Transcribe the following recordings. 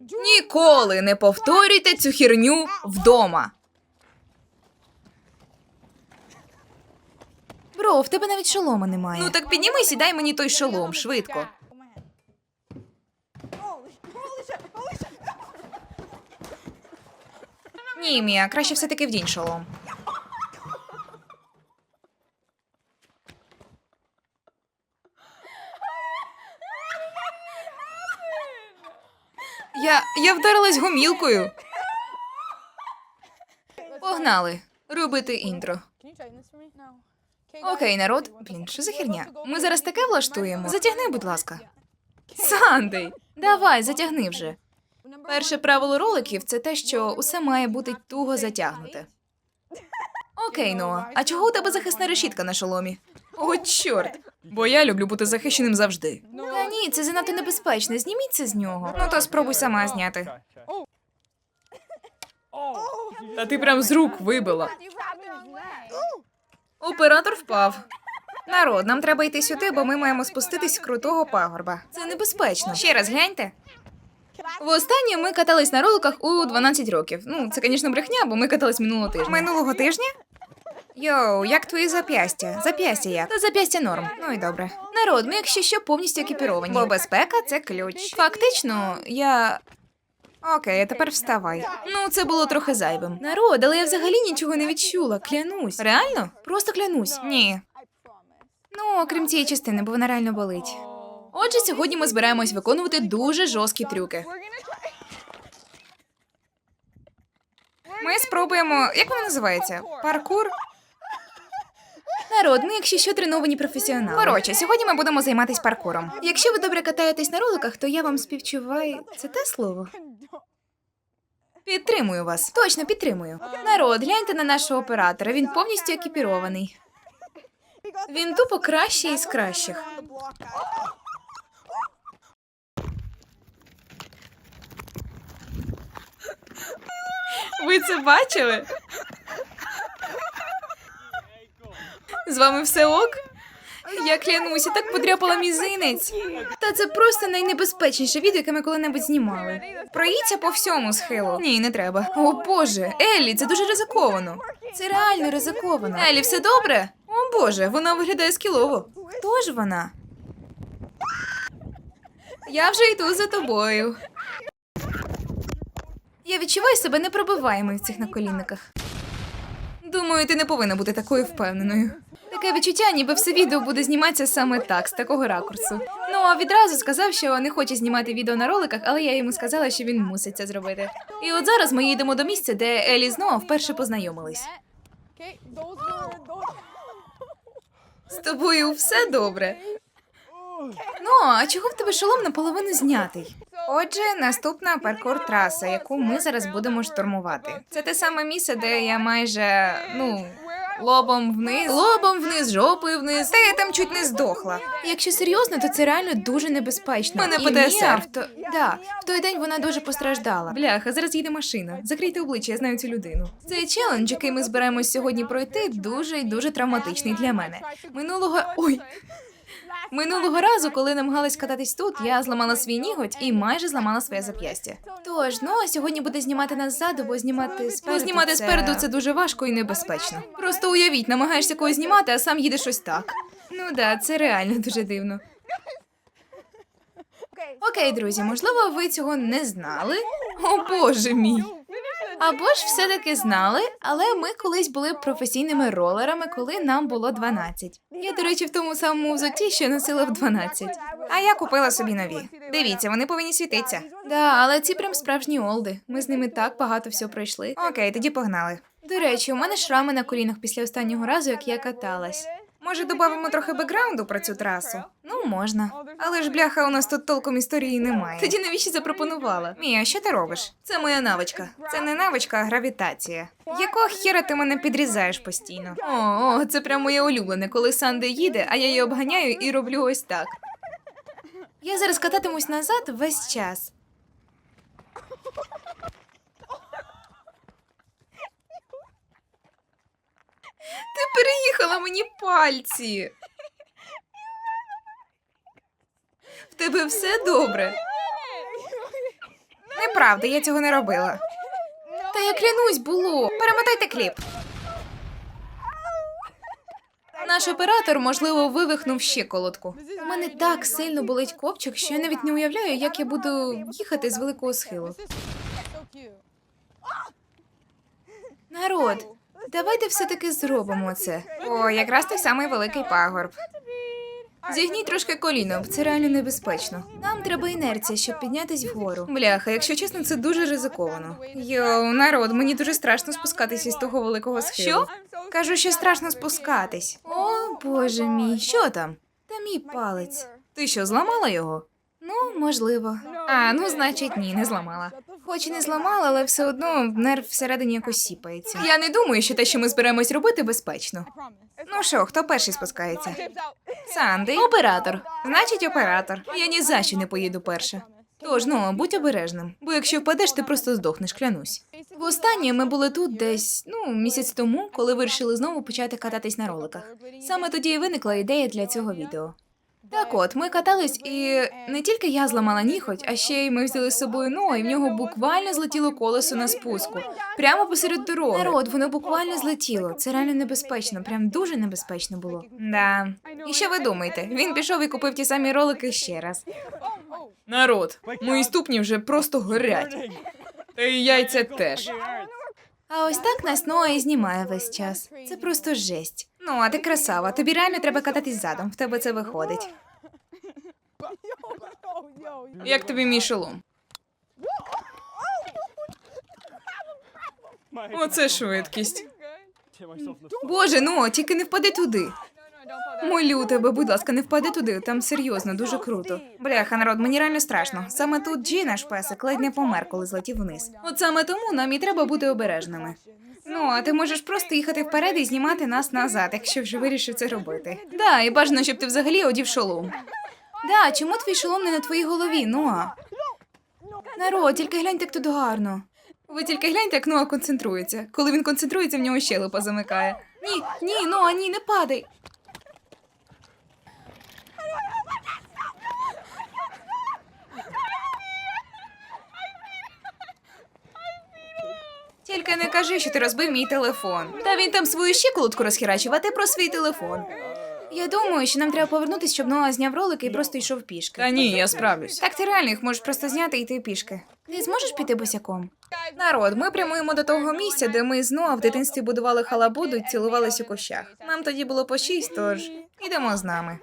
Ніколи не повторюйте цю херню вдома. Бро, в тебе навіть шолома немає. Ну так піднімись і дай мені той шолом, швидко. Ні, Мія, краще все-таки вдінь шолом. Я, я вдарилась гомілкою. Погнали. Робити інтро. Окей, народ. Блін, що за херня? Ми зараз таке влаштуємо. Затягни, будь ласка. Сандей, давай, затягни вже. Перше правило роликів це те, що усе має бути туго затягнуте. Окей, Ноа, а чого у тебе захисна решітка на шоломі? О, чорт! Бо я люблю бути захищеним завжди. Та ні, це занадто небезпечно. Зніміть це з нього. Ну то спробуй сама зняти. Та ти прям з рук вибила. Оператор впав. Народ, нам треба йти сюди, бо ми маємо спуститись з крутого пагорба. Це небезпечно. Ще раз гляньте. Востаннє ми катались на роликах у 12 років. Ну, це, звісно, брехня, бо ми катались минулого тижня. Минулого тижня? Йоу, як твої зап'ястя? Зап'ястя як? Та зап'ястя норм. Ну і добре. Народ, ми якщо що повністю екіпіровані. Бо безпека це ключ. Фактично, я. Окей, а тепер вставай. Ну, це було трохи зайвим. Народ, але я взагалі нічого не відчула, клянусь. Реально? Просто клянусь. Ні. Ну, окрім цієї частини, бо вона реально болить. Отже, сьогодні ми збираємось виконувати дуже жорсткі трюки. Ми спробуємо. Як воно називається? Паркур? Народ, ми, якщо що, треновані професіонали. Коротше, сьогодні ми будемо займатися паркуром. Якщо ви добре катаєтесь на роликах, то я вам співчуваю. Це те слово? Підтримую вас. Точно підтримую. Народ, гляньте на нашого оператора. Він повністю екіпірований. Він тупо кращий із кращих. Ви це бачили? З вами все ок? Я клянуся, так подряпала мізинець. Та це просто найнебезпечніше відео, яке ми коли-небудь знімали. Проїдься по всьому схилу. Ні, не треба. О боже, Еллі, це дуже ризиковано. Це реально ризиковано. Еллі, все добре? О боже, вона виглядає скілово. Хто ж вона? Я вже йду за тобою. Я відчуваю себе непробиваємою в цих наколінниках. Думаю, ти не повинна бути такою впевненою. Таке відчуття, ніби все відео буде зніматися саме так, з такого ракурсу. Ну а відразу сказав, що не хоче знімати відео на роликах, але я йому сказала, що він мусить це зробити. І от зараз ми їдемо до місця, де Елі з Ноа вперше познайомились. З тобою все добре. Ну, а чого в тебе шолом наполовину знятий? Отже, наступна паркур траса, яку ми зараз будемо штурмувати. Це те саме місце, де я майже ну. Лобом вниз, лобом вниз, жопою вниз. Та я там чуть не здохла. Якщо серйозно, то це реально дуже небезпечно. Мене І ПТСР. В, то... да, в той день вона дуже постраждала. Бляха, зараз їде машина. Закрийте обличчя, я знаю цю людину. Цей челендж, який ми збираємось сьогодні пройти, дуже і дуже травматичний для мене. Минулого ой, Минулого разу, коли намагалась кататись тут, я зламала свій ніготь і майже зламала своє зап'ястя. Тож, ну а сьогодні буде знімати нас ззаду, бо знімати спереду. Бо знімати спереду це дуже важко і небезпечно. Просто уявіть, намагаєшся когось знімати, а сам їдеш ось так. Ну да, це реально дуже дивно. Окей, друзі, можливо, ви цього не знали. О боже мій. Або ж все-таки знали, але ми колись були професійними ролерами, коли нам було 12. Я, до речі, в тому самому взутті, що носила в 12. А я купила собі нові. Дивіться, вони повинні світитися. Да, але ці прям справжні олди. Ми з ними так багато всього пройшли. Окей, тоді погнали. До речі, у мене шрами на колінах після останнього разу, як я каталась. Може, додамо трохи бекграунду про цю трасу? Ну, можна. Але ж бляха, у нас тут толком історії немає. Тоді навіщо запропонувала? Мія, що ти робиш? Це моя навичка. Це не навичка, а гравітація. Якого хіра ти мене підрізаєш постійно? О, о, це прям моє улюблене, коли Санде їде, а я її обганяю і роблю ось так. Я зараз кататимусь назад весь час. Ти переїхала мені пальці. В тебе все добре. Неправда, я цього не робила. Та я клянусь, було. Перемотайте кліп. Наш оператор, можливо, вивихнув щиколотку. У мене так сильно болить копчик, що я навіть не уявляю, як я буду їхати з великого схилу. Народ, давайте все-таки зробимо це. О, якраз той самий великий пагорб. Зігніть трошки коліно, це реально небезпечно. Нам треба інерція, щоб піднятись вгору. Бляха, якщо чесно, це дуже ризиковано. Йоу, народ, мені дуже страшно спускатись із того великого схилу. Що? Кажу, що страшно спускатись. О, боже мій, що там? Та мій палець. Ти що, зламала його? Ну, можливо. А, ну значить, ні, не зламала. Хоч і не зламала, але все одно нерв всередині якось сіпається. Я не думаю, що те, що ми зберемось робити, безпечно. Ну що, хто перший спускається? Санди. Оператор. Значить, оператор. Я ні за що не поїду перша. Тож, ну, будь обережним, бо якщо впадеш, ти просто здохнеш, клянусь. Востаннє ми були тут десь ну місяць тому, коли вирішили знову почати кататись на роликах. Саме тоді і виникла ідея для цього відео. Так от, ми катались, і не тільки я зламала ніготь, а ще й ми взяли з собою ну, і в нього буквально злетіло колесо на спуску. Прямо посеред дороги. Народ, воно буквально злетіло. Це реально небезпечно, прям дуже небезпечно було. Да. І що ви думаєте? Він пішов і купив ті самі ролики ще раз. Народ, мої ступні вже просто горять. Та і яйця теж. А ось так нас Ноа і знімає весь час. Це просто жесть. Ну, а ти красава, тобі реально треба кататись задом, в тебе це виходить. Як тобі мій шолом? Оце швидкість. Боже, ну, тільки не впади туди. Молю тебе, будь ласка, не впади туди. Там серйозно, дуже круто. Бляха, народ, мені реально страшно. Саме тут Джі, наш песик, ледь не помер, коли злетів вниз. От саме тому нам і треба бути обережними. Ну, а ти можеш просто їхати вперед і знімати нас назад, якщо вже вирішив це робити. Да, і бажано, щоб ти взагалі одів шолом. Да, чому твій шолом не на твоїй голові, Ноа? Народ, тільки гляньте, як тут гарно. Ви тільки гляньте, як Ноа концентрується. Коли він концентрується, в нього щелепа замикає. Ні, ні, Ноа, ні, не падай. Тільки не кажи, що ти розбив мій телефон. Та він там свою щиколотку розхерачив, а ти про свій телефон. Я думаю, що нам треба повернутися, щоб Ноа зняв ролики і просто йшов пішки. Та ні, я справлюсь. Так ти реально їх можеш просто зняти і йти пішки. Ти зможеш піти босяком? Народ, ми прямуємо до того місця, де ми з Ноа в дитинстві будували халабуду і цілувались у кущах. Нам тоді було по шість, тож ідемо з нами.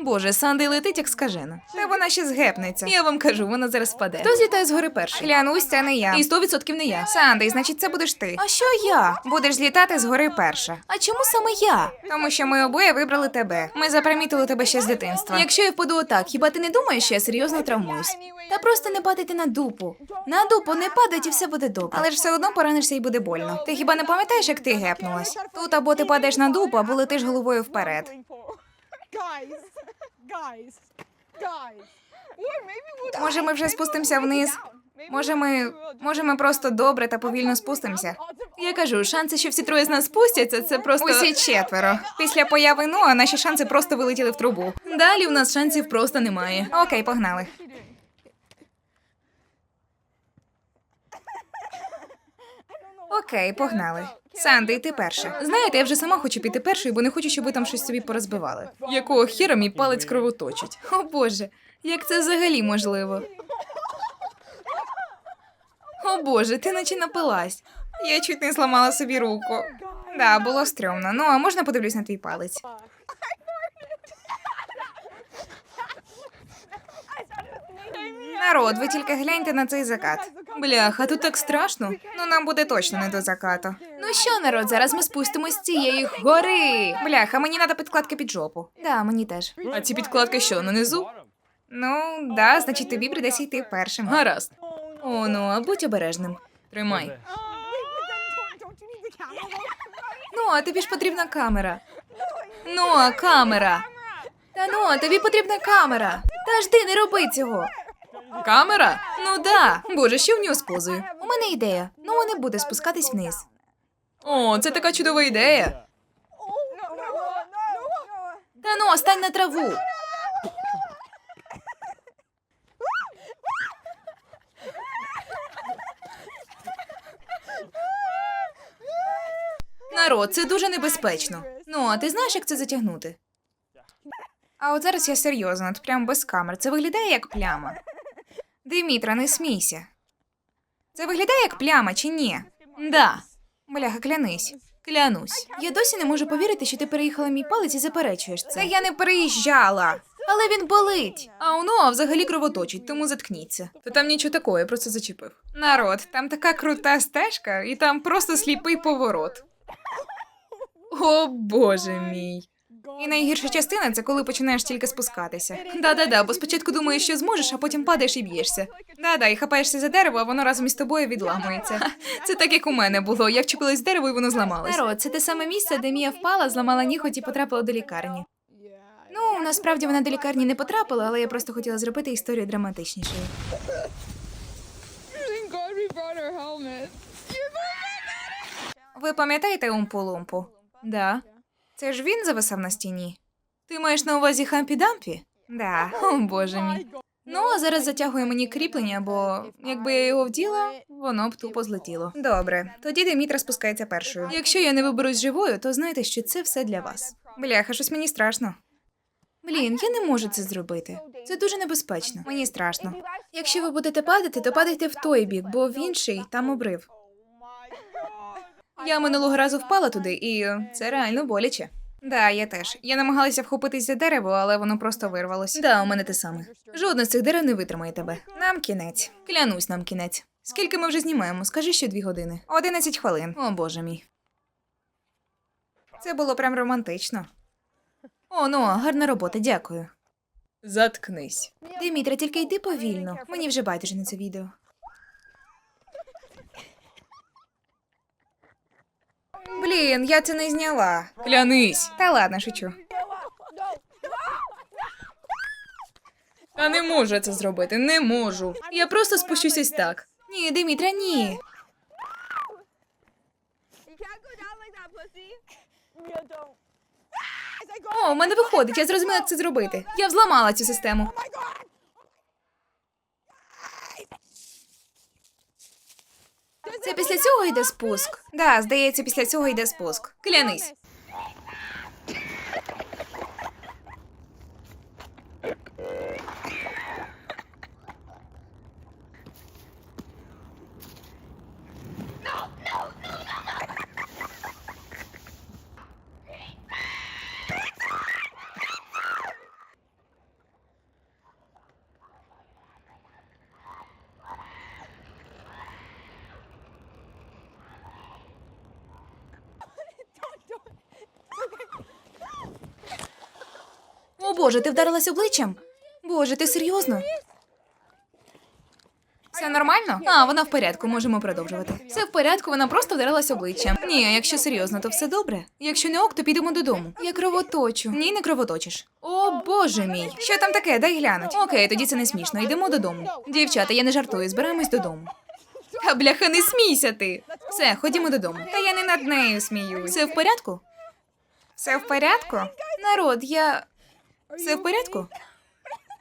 Боже, Санди летить як скажена. Та вона ще згепнеться. Я вам кажу, вона зараз впаде. Хто злітає згори перший? Клянусь, це не я. І сто відсотків не я. Санди, значить, це будеш ти. А що я? Будеш злітати згори перша. А чому саме я? Тому що ми обоє вибрали тебе. Ми запримітили тебе ще з дитинства. Якщо я впаду отак, хіба ти не думаєш, що я серйозно травмуюсь? Та просто не падайте на дупу. На дупу не падать і все буде добре. Але ж все одно поранишся і буде больно. Ти хіба не пам'ятаєш, як ти гепнулась? Тут або ти падаєш на дупу, або летиш головою вперед. Guys, guys, guys. Може, ми вже спустимося вниз. Може, ми, може, ми просто добре та повільно спустимося. Я кажу, шанси, що всі троє з нас спустяться, це просто усі четверо. Після появи Ноа наші шанси просто вилетіли в трубу. Далі в нас шансів просто немає. Окей, погнали. Окей, погнали. Санди, ти перша. Знаєте, я вже сама хочу піти першою, бо не хочу, щоб ви там щось собі порозбивали. Якого хіра мій палець кровоточить? О Боже, як це взагалі можливо? О Боже, ти наче напилась. Я чуть не зламала собі руку. Да, було стрьомно. Ну, а можна подивлюсь на твій палець? Народ, ви тільки гляньте на цей закат. Бляха, тут так страшно. Ну нам буде точно не до закату. Ну що, народ, зараз ми спустимось з цієї гори. Бляха, мені треба підкладки під жопу. Да, мені теж. А ці підкладки що, нанизу? Ну, да, значить тобі прийдеться йти першим. Гаразд. О, ну, а будь обережним. Тримай. Ну, а тобі ж потрібна камера. Ну, а камера. Та ну, тобі потрібна камера. Та жди, не роби цього. Камера? Ну да. Боже, що в нього з позою? У мене ідея. Ну не буде спускатись вниз. О, це така чудова ідея. Та ну, стань на траву. Народ, це дуже небезпечно. Ну, а ти знаєш, як це затягнути? А от зараз я серйозно, от прямо без камер. Це виглядає як пляма. Димітра, не смійся. Це виглядає як пляма чи ні? Да. Бляха, клянись. Клянусь. Я досі не можу повірити, що ти переїхала мій палець і заперечуєш це. Та я не переїжджала. Але він болить. А воно а взагалі кровоточить, тому заткніться. Та там нічого такого, я просто зачепив. Народ, там така крута стежка, і там просто сліпий поворот. О боже мій. І найгірша частина це коли починаєш тільки спускатися. Да-да-да, бо спочатку думаєш, що зможеш, а потім падаєш і б'єшся. Да-да, і хапаєшся за дерево, а воно разом із тобою відламується. Це так, як у мене було. Я вчепилась в дерево і воно зламалось. Народ, це те саме місце, де Мія впала, зламала ніготь і потрапила до лікарні. Ну, насправді вона до лікарні не потрапила, але я просто хотіла зробити історію драматичнішою. Ви пам'ятаєте Умпу-Лумпу? Да. Це ж він зависав на стіні. Ти маєш на увазі Хампі-Дампі? Да, о боже мій. Ну, а зараз затягує мені кріплення, бо якби я його вділа, воно б тупо злетіло. Добре, тоді Демітра спускається першою. Якщо я не виберусь живою, то знайте, що це все для вас. Бляха, щось мені страшно. Блін, я не можу це зробити. Це дуже небезпечно. Мені страшно. Якщо ви будете падати, то падайте в той бік, бо в інший там обрив. Я минулого разу впала туди, і це реально боляче. Да, я теж. Я намагалася вхопитись за дерево, але воно просто вирвалось. Да, у мене те саме. Жодне з цих дерев не витримає тебе. Нам кінець. Клянусь, нам кінець. Скільки ми вже знімаємо? Скажи ще дві години. Одинадцять хвилин. О боже мій. Це було прям романтично. О, ну, гарна робота, дякую. Заткнись. Димітра, тільки йди повільно. Мені вже байдуже на це відео. Блін, я це не зняла. Клянись. Та ладно, шучу. Та не можу я це зробити, не можу. Я просто спущусь ось так. Ні, Димітра, ні. О, у мене виходить, я зрозуміла, як це зробити. Я взламала цю систему. Це після цього йде спуск. Да, здається, після цього йде спуск. Клянись. Боже, ти вдарилась обличчям? Боже, ти серйозно? Все нормально? А, вона в порядку, можемо продовжувати. Все в порядку, вона просто вдарилась обличчям. Ні, якщо серйозно, то все добре. Якщо не ок, то підемо додому. Я кровоточу. Ні, не кровоточиш. О боже мій. Що там таке? Дай глянуть. Окей, тоді це не смішно. Йдемо додому. Дівчата, я не жартую, збираємось додому. Та бляха, не смійся ти. Все, ходімо додому. Та я не над нею сміюсь. Все в порядку? Все в порядку? Народ, я. Все в порядку?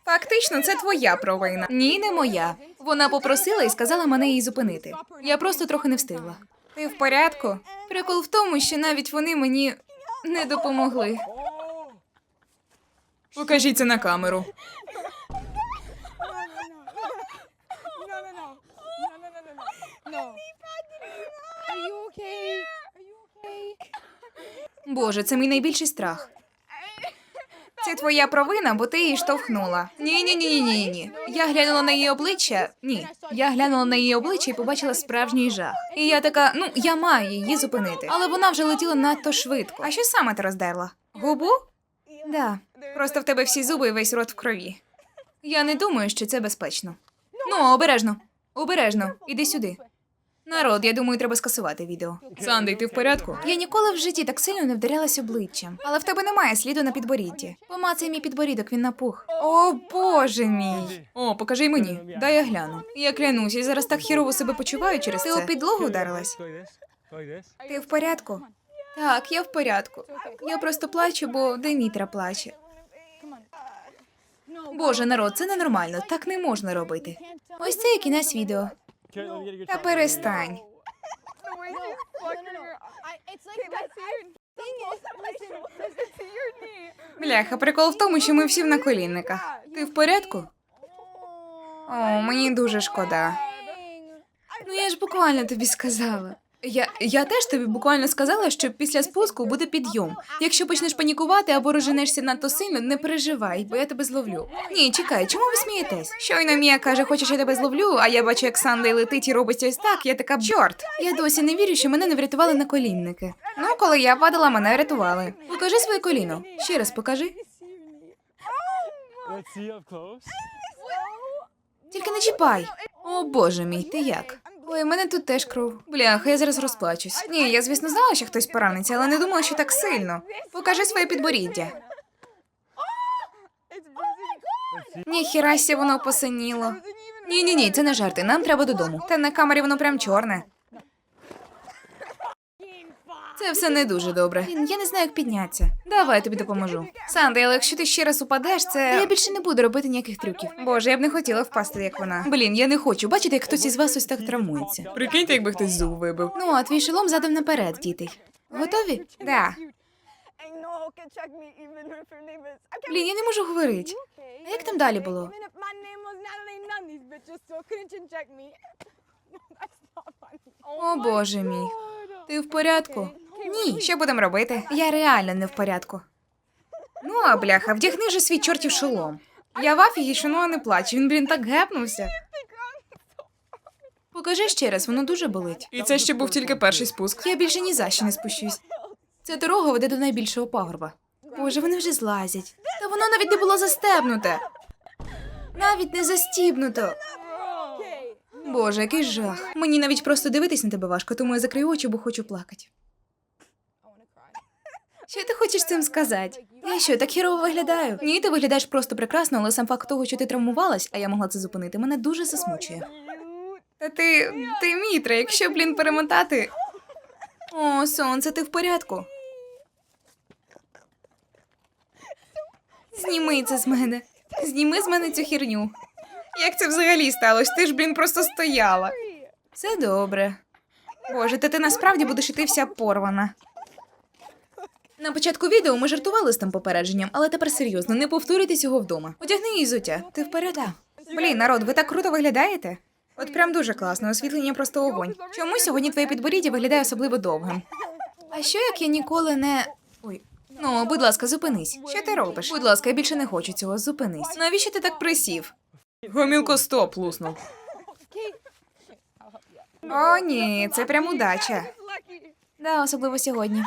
Фактично, це твоя провина. Ні, не моя. Вона попросила і сказала мене її зупинити. Я просто трохи не встигла. Ти в порядку? Прикол в тому, що навіть вони мені не допомогли. Покажіть це на камеру. Боже, це мій найбільший страх. Це твоя провина, бо ти її штовхнула. Ні, ні, ні, ні, ні, ні. Я глянула на її обличчя. Ні, я глянула на її обличчя і побачила справжній жах. І я така, ну я маю її зупинити. Але вона вже летіла надто швидко. А що саме ти роздерла? Губу? Да. Просто в тебе всі зуби і весь рот в крові. Я не думаю, що це безпечно. Ну, обережно. Обережно. Іди сюди. Народ, я думаю, треба скасувати відео. Сандей, ти в порядку? Я ніколи в житті так сильно не вдарялась обличчям. Але в тебе немає сліду на підборідді. Помацай мій підборідок, він напух. О, боже мій. О, покажи мені. Дай я гляну. Я клянусь, я зараз так хірово себе почуваю через це. Ти у підлогу вдарилась? Ти в порядку? Так, я в порядку. Я просто плачу, бо Демітра плаче. Боже, народ, це ненормально. Так не можна робити. Ось це і кінець відео. Та перестань. Бляха, прикол в тому, що ми всі в наколінниках. Ти в порядку? О, мені дуже шкода. Ну я ж буквально тобі сказала. Я, я теж тобі буквально сказала, що після спуску буде підйом. Якщо почнеш панікувати або розженешся надто сильно, не переживай, бо я тебе зловлю. Ні, чекай, чому ви смієтесь? Щойно Мія каже, хочеш я тебе зловлю, а я бачу, як Сандей летить і робить ось так. Я така чорт. Я досі не вірю, що мене не врятували на колінники. Ну, коли я падала, мене врятували. Покажи своє коліно. Ще раз покажи. Тільки не чіпай. О боже мій, ти як? Ой, мене тут теж кров. Бляха, я зараз розплачусь. Ні, я звісно знала, що хтось пораниться, але не думала, що так сильно. Покажи своє підборіддя. Ніхірася воно посиніло. Ні, ні, ні, це не жарти. Нам треба додому. Та на камері воно прям чорне. Це все не дуже добре. Блін, Я не знаю, як піднятися. Давай я тобі допоможу. Санди, але якщо ти ще раз упадеш, це. Я більше не буду робити ніяких трюків. Боже, я б не хотіла впасти, як вона. Блін, я не хочу. Бачите, як хтось із вас ось так травмується. Прикиньте, якби хтось зуб вибив. Ну, а твій шолом задом наперед, діти. Готові? Да. Блін, я не можу говорити. А як там далі було? О, боже мій. Ти в порядку? Ні, що будемо робити? Я реально не в порядку. Ну, а бляха, вдягни же свій чортів шолом. Я в афігі, що ну не плаче. Він, блін, так гепнувся. Покажи ще раз, воно дуже болить. І це ще був тільки перший спуск. Я більше ні за що не спущусь. Ця дорога веде до найбільшого пагорба. Боже, вони вже злазять. Та воно навіть не було застебнуте. Навіть не застібнуто. Боже, який жах. Мені навіть просто дивитись на тебе важко, тому я закрию очі, бо хочу плакати. Що ти хочеш цим сказати? Я що, так хірово виглядаю? Ні, ти виглядаєш просто прекрасно, але сам факт того, що ти травмувалась, а я могла це зупинити, мене дуже засмучує. Та ти. ти мітра, якщо, блін, перемотати. О, сонце, ти в порядку. Зніми це з мене. Зніми з мене цю херню. Як це взагалі сталося? Ти ж, блін, просто стояла. Все добре. Боже, та ти насправді будеш іти вся порвана. На початку відео ми жартували з тим попередженням, але тепер серйозно, не повторюйте цього вдома. Одягни її зуття. Ти вперед? Блін, народ, ви так круто виглядаєте? От прям дуже класно, освітлення просто огонь. Чому сьогодні твоє підборіддя виглядає особливо довгим? А що як я ніколи не. Ой. Ну, будь ласка, зупинись. Що ти робиш? Будь ласка, я більше не хочу цього. Зупинись. Навіщо ти так присів? Гомілко стоп, луснув. О, ні, це прям удача. Да, особливо сьогодні.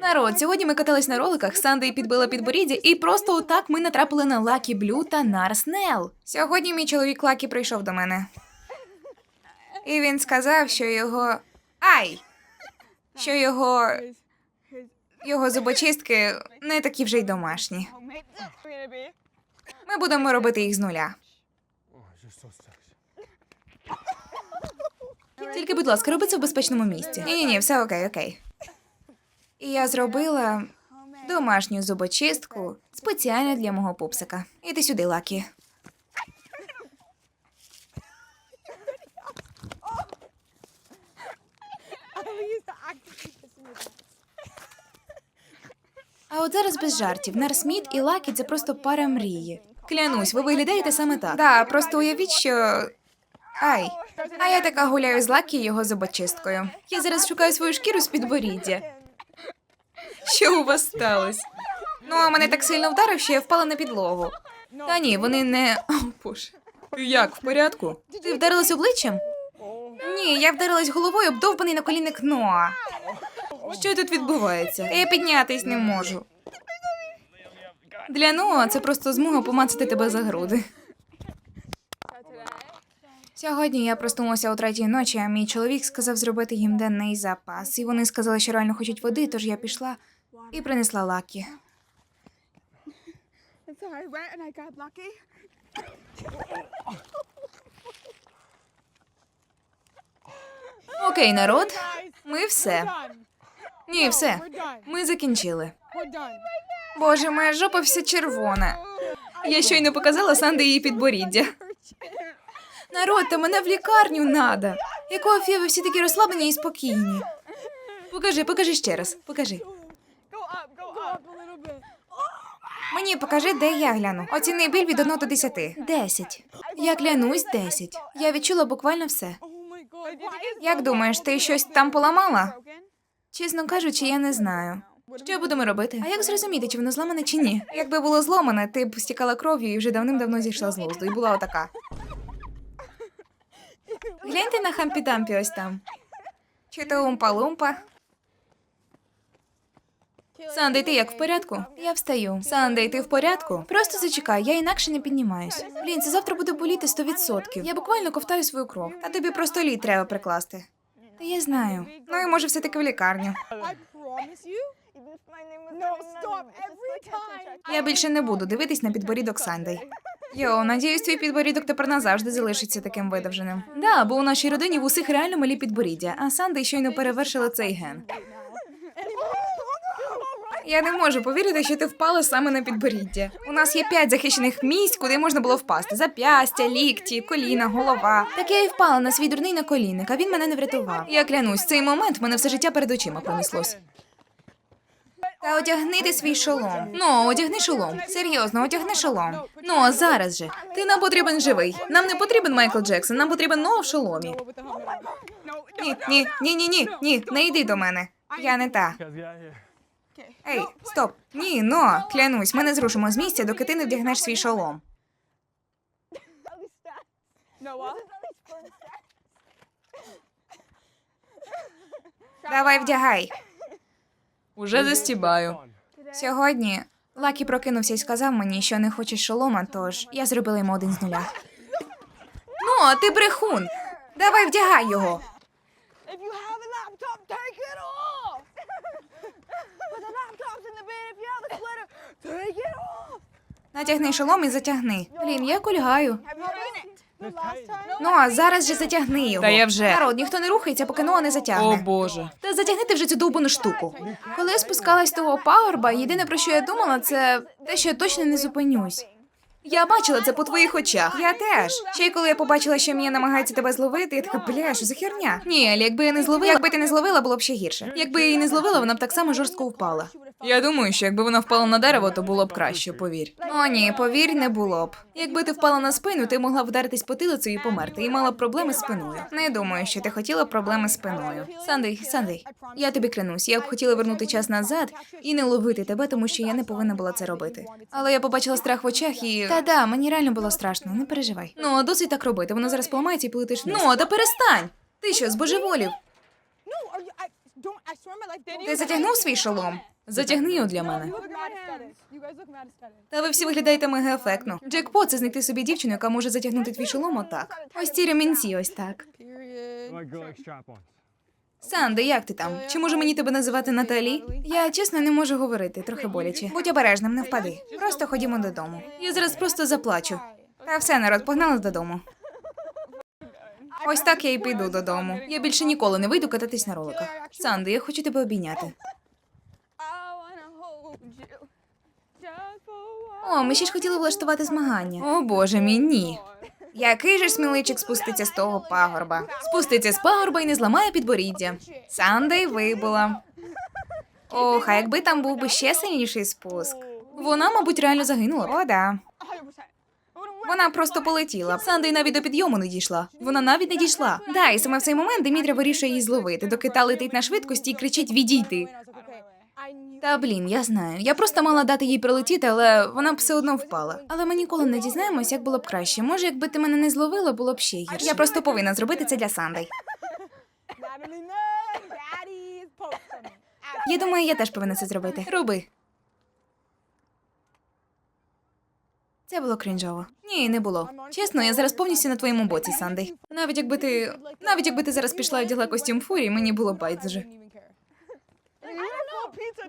Народ, сьогодні ми катались на роликах, Сандей підбила підборіддя, і просто отак ми натрапили на Лакі Блю та Нарс Нел. Сьогодні мій чоловік Лакі прийшов до мене. І він сказав, що його. Ай! Що його. Його зубочистки не такі вже й домашні. Ми будемо робити їх з нуля. Тільки, будь ласка, роби це в безпечному місці. Ні, ні, ні, все окей, окей. І я зробила домашню зубочистку спеціально для мого пупсика. Іди сюди, Лакі. А от зараз без жартів. Нар Сміт і Лакі це просто пара мрії. Клянусь, ви виглядаєте саме так. Да, просто уявіть, що. Ай. А я така гуляю з Лакі його зубочисткою. Я зараз шукаю свою шкіру з підборіддя. Що у вас сталося? Ну, а мене так сильно вдарив, що я впала на підлогу. Та ні, вони не. О, боже. Ти як, в порядку? Ти вдарилась обличчям? Ні, я вдарилась головою об довбаний наколінник Ноа. Що тут відбувається? Я піднятись не можу. Для Ноа це просто змога помацати тебе за груди. Сьогодні я проснулася о третій ночі, а мій чоловік сказав зробити їм денний запас. І вони сказали, що реально хочуть води, тож я пішла і принесла лакі. Окей, народ. Ми все. Ні, все. Ми закінчили. Боже, моя жопа вся червона. Я щойно показала Санди її підборіддя. Народ, та мене в лікарню надо. Якого фі ви всі такі розслаблені і спокійні? Покажи, покажи ще раз. Покажи. Мені покажи, де я гляну. Оціни біль від 1 до 10. 10. Я клянусь 10. Я відчула буквально все. Як думаєш, ти щось там поламала? Чесно кажучи, я не знаю. Що будемо робити? А як зрозуміти, чи воно зламане чи ні? Якби було зломане, ти б стікала кров'ю і вже давним-давно зійшла з глузду, і була отака. Гляньте на хампі-дампі ось там. Чи то умпа-лумпа? Сандей, ти як в порядку? Я встаю. Сандей, ти в порядку? Просто зачекай, я інакше не піднімаюсь. Блін, це завтра буде боліти 100%. Я буквально ковтаю свою кров. А тобі просто лід треба прикласти. Та я знаю. Ну і може все-таки в лікарню. Я більше не буду дивитись на підборідок Сандей. Йо, надіюсь, твій підборідок тепер назавжди залишиться таким видовженим. Да, бо у нашій родині в усіх реально малі підборіддя, а Сандей щойно перевершила цей ген. Я не можу повірити, що ти впала саме на підборіддя. У нас є п'ять захищених місць, куди можна було впасти: зап'ястя, лікті, коліна, голова. Так я і впала на свій дурний наколінник, а він мене не врятував. Я клянусь, цей момент в мене все життя перед очима пронеслось. Та одягни ти свій шолом. Ну, одягни шолом. Серйозно, одягни шолом. Ну, а зараз же. Ти нам потрібен живий. Нам не потрібен Майкл Джексон, нам потрібен Ноа в шоломі. Ні, ні, ні, ні, ні, ні, не йди до мене. Я не та. Ей, стоп. Ні, но, клянусь, ми не зрушимо з місця, доки ти не вдягнеш свій шолом. at least Уже застібаю. Сьогодні Лакі прокинувся і сказав мені, що не хоче шолома, тож я зробила йому один з нуля. Ну, а ти брехун. Давай вдягай його. Натягни шолом і затягни. Блін, я кульгаю. Ну, а зараз же затягни його. Та я вже. Народ, ніхто не рухається, поки Ноа не затягне. О боже. Та затягни ти вже цю довбану штуку. Коли я спускалась з того пагорба, єдине про що я думала, це те, що я точно не зупинюсь. Я бачила це по твоїх очах. Я теж. Ще й коли я побачила, що Мія намагається тебе зловити, я така, бля, що за херня? Ні, Елі, якби я не зловила, якби ти не зловила, було б ще гірше. Якби я її не зловила, вона б так само жорстко впала. Я думаю, що якби вона впала на дерево, то було б краще, повір. О, ні, повір, не було б. Якби ти впала на спину, ти могла б вдаритись потилицею і померти, і мала б проблеми з спиною. Не думаю, що ти хотіла б проблеми з спиною. Сандей, Сандей, я тобі клянусь, я б хотіла вернути час назад і не ловити тебе, тому що я не повинна була це робити. Але я побачила страх в очах і. Та да, мені реально було страшно, не переживай. Ну, досить так робити, воно зараз поламається і полетиш вниз. Ну, та перестань! Ти що, збожеволів? Ти затягнув свій шолом? Затягни його для мене. Та ви всі виглядаєте мега ефектно. Джекпот це знайти собі дівчину, яка може затягнути твій шолом отак. Ось ці ремінці, ось так. Санде, як ти там? Чи може мені тебе називати Наталі? Я чесно не можу говорити, трохи боляче. Будь обережним, не впади. Просто ходімо додому. Я зараз просто заплачу. Та все, народ, погнали додому. Ось так я і піду додому. Я більше ніколи не вийду кататись на роликах. Санде, я хочу тебе обійняти. О, ми ще ж хотіли влаштувати змагання. О боже мій, ні. Який же сміличик спуститься з того пагорба? Спуститься з пагорба і не зламає підборіддя. Сандей вибула. Ох, а якби там був би ще сильніший спуск. Вона, мабуть, реально загинула. О, да. Вона просто полетіла. Сандей навіть до підйому не дійшла. Вона навіть не дійшла. Да, і саме в цей момент Димітра вирішує її зловити, доки та летить на швидкості і кричить відійти. Та блін, я знаю. Я просто мала дати їй прилетіти, але вона б все одно впала. Але ми ніколи не дізнаємось, як було б краще. Може, якби ти мене не зловила, було б ще гірше. Я просто повинна зробити це для me. Я думаю, я теж повинна це зробити. Роби. Це було крінжово. Ні, не було. Чесно, я зараз повністю на твоєму боці, Сандей. Навіть якби ти. Навіть якби ти зараз пішла і вдягла костюм фурі, мені було байдуже.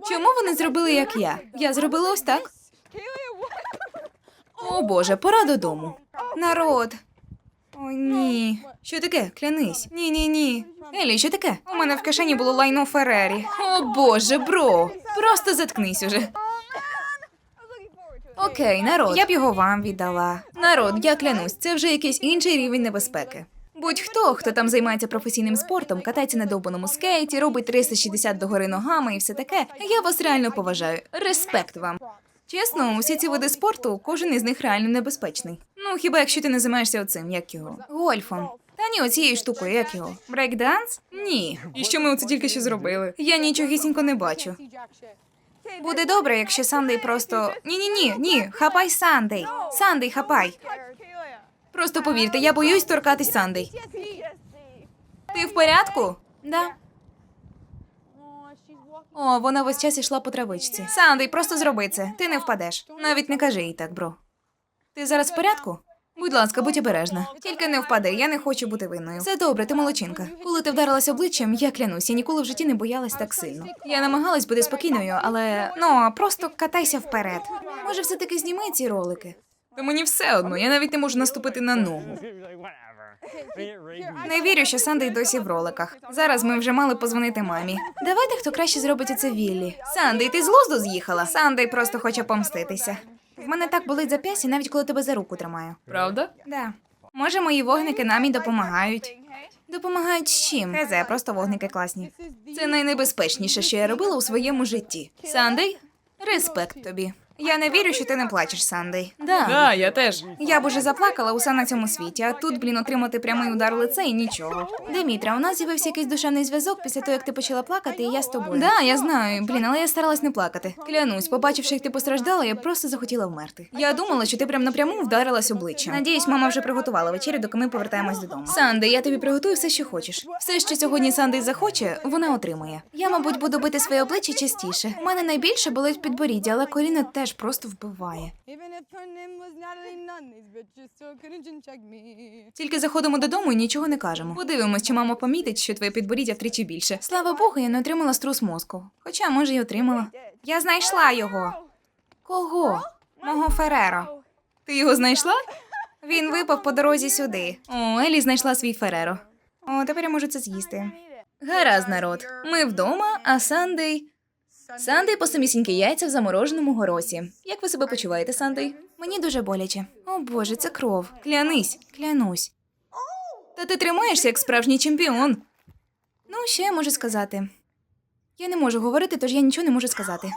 Чому ви не зробили, як я? Я зробила ось так. О боже, пора додому. Народ. О, ні. Що таке? Клянись. Ні, ні, ні. Елі, що таке? У мене в кишені було лайно Феррері. О боже, бро. Просто заткнись уже. Окей, народ. Я б його вам віддала. Народ, я клянусь, це вже якийсь інший рівень небезпеки. Будь-хто, хто там займається професійним спортом, катається на довбаному скейті, робить 360 догори ногами і все таке. Я вас реально поважаю. Респект вам. Чесно, усі ці види спорту, кожен із них реально небезпечний. Ну, хіба якщо ти не займаєшся оцим, як його? Гольфом. Та ні, оцією штукою, як його? Брейкданс? Ні. І що ми оце тільки що зробили? Я нічогісінько не бачу. Буде добре, якщо Сандей просто. Ні, ні, ні, ні, хапай Сандей. Сандей, хапай. Просто повірте, я боюсь торкатись Сандей. Ти в порядку? Да. О, вона весь час ішла по травичці. Сандей, просто зроби це. Ти не впадеш. Навіть не кажи їй так, бро. Ти зараз в порядку? Будь ласка, будь обережна. Тільки не впади, я не хочу бути винною. Все добре, ти молодчинка. Коли ти вдарилась обличчям, я клянусь, я ніколи в житті не боялась так сильно. Я намагалась бути спокійною, але ну просто катайся вперед. Може, все таки зніми ці ролики. Та мені все одно, я навіть не можу наступити на ногу. Не вірю, що Сандей досі в роликах. Зараз ми вже мали позвонити мамі. Давайте хто краще зробить оце Віллі. Сандей, ти з глузду з'їхала? Сандей просто хоче помститися. В мене так болить зап'ястя, навіть коли тебе за руку тримаю. Правда? Да. Може, мої вогники нам і допомагають. Допомагають з чим? Хезе, просто вогники класні. Це найнебезпечніше, що я робила у своєму житті. Сандей, респект тобі. Я не вірю, що ти не плачеш, Сандей. Да. Да, я теж. Я б уже заплакала усе на цьому світі, а тут, блін, отримати прямий удар в лице і нічого. Демітра, у нас з'явився якийсь душевний зв'язок після того, як ти почала плакати, і я з тобою. Да, я знаю, блін, але я старалась не плакати. Клянусь, побачивши, як ти постраждала, я просто захотіла вмерти. Я думала, що ти прям напряму вдарилась обличчям. Надіюсь, мама вже приготувала вечерю, доки ми повертаємось додому. Санди, я тобі приготую все, що хочеш. Все, що сьогодні Санди захоче, вона отримає. Я, мабуть, буду бити своє обличчя частіше. У мене найбільше болить підборіддя, але коліна теж просто вбиває. Тільки заходимо додому і нічого не кажемо. Подивимось, чи мама помітить, що твоє підборіддя втричі більше. Слава Богу, я не отримала струс мозку. Хоча, може, й отримала. Я знайшла його. Кого? Мого Фереро. Ти його знайшла? Він випав по дорозі сюди. О, Елі знайшла свій Фереро. О, тепер я можу це з'їсти. Гаразд, народ. Ми вдома, а Сандей. Сандей по самісінькі яйця в замороженому горосі. Як ви себе почуваєте, Сандей? Мені дуже боляче. О боже, це кров. Клянись, клянусь. Та ти тримаєшся як справжній чемпіон. Ну, що я можу сказати? Я не можу говорити, тож я нічого не можу сказати.